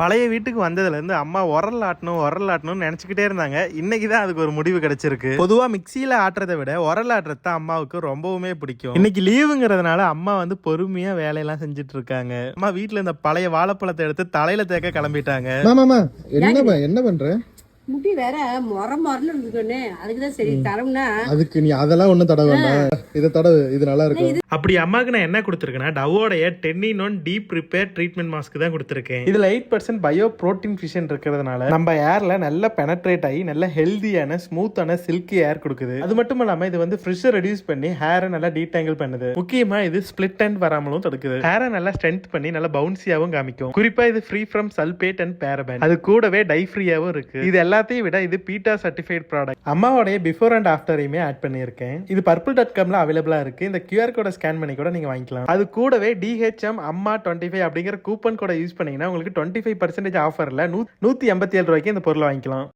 பழைய வீட்டுக்கு வந்ததுல இருந்து அம்மா உரல் ஆட்டணும் உரல் ஆட்டணும்னு நினைச்சுக்கிட்டே இருந்தாங்க. இன்னைக்கு தான் அதுக்கு ஒரு முடிவு கிடைச்சிருக்கு. பொதுவா மிக்சியில் ஆட்டுறதை விட உரல் ஆட்டுறது தான் அம்மாவுக்கு ரொம்பவுமே பிடிக்கும். இன்னைக்கு லீவுங்கிறதுனால அம்மா வந்து பொறுமையா வேலையெல்லாம் செஞ்சுட்டு இருக்காங்க அம்மா வீட்டுல இந்த பழைய வாழைப்பழத்தை எடுத்து தலையில தேக்க கிளம்பிட்டாங்க. என்ன என்ன பண்ணுறேன் முடி வேற மொர மொரன்னு இருந்துக்கொன்னே அதுக்கு தான் சரி தரம்னா அதுக்கு நீ அதெல்லாம் ஒண்ணும் தட வேண்டாம். இதை தடவு இது நல்லா இருக்கும். அப்படி அம்மாவுக்கு நான் என்ன கொடுத்துருக்கேன்னா டவோடைய ten in one deep repair treatment mask தான் கொடுத்துருக்கேன். இதுல எயிட் பர்சன்ட் பயோ ப்ரோட்டீன் ஃபிஷன் இருக்கிறதுனால நம்ம ஏர்ல நல்ல பெனட்ரேட் ஆகி நல்ல ஹெல்தியான ஸ்மூத்தான சில்கி ஏர் கொடுக்குது. அது மட்டும் இல்லாம இது வந்து ஃப்ரிஷை ரெடியூஸ் பண்ணி ஹேரை நல்லா டீடாங்கிள் பண்ணுது. முக்கியமா இது ஸ்பிளிட் அண்ட் வராமலும் தடுக்குது. ஹேரை நல்லா ஸ்ட்ரென்த் பண்ணி நல்லா பவுன்சியாவும் காமிக்கும். குறிப்பா இது free from sulphate and paraben அது கூடவே டை ஃப்ரீயாவும் இருக்கு. இது எல்லாத்தையும் விட இது பீட்டா சர்டிஃபைட் ப்ராடக்ட் அம்மாவோடைய பிஃபோர் அண்ட் ஆஃப்டரையுமே ஆட் பண்ணியிருக்கேன். இது பர்பிள் டாட் காம்ல அவைலபிளா இருக்கு. இந்த கியூஆர் கோட ஸ்கேன் பண்ணி கூட நீங்க வாங்கிக்கலாம். அது கூடவே டிஹெச்எம் அம்மா டுவெண்ட்டி ஃபைவ் அப்படிங்கிற கூப்பன் கோட யூஸ் பண்ணீங்கன்னா உங்களுக்கு டுவெண்ட்டி ஃபைவ் பர்சன்டேஜ் ஆஃபர்ல நூத்தி எண்பத்தி ஏழு ரூபாய்க்கு இந்த பொருளை வாங்கிக்கலாம்.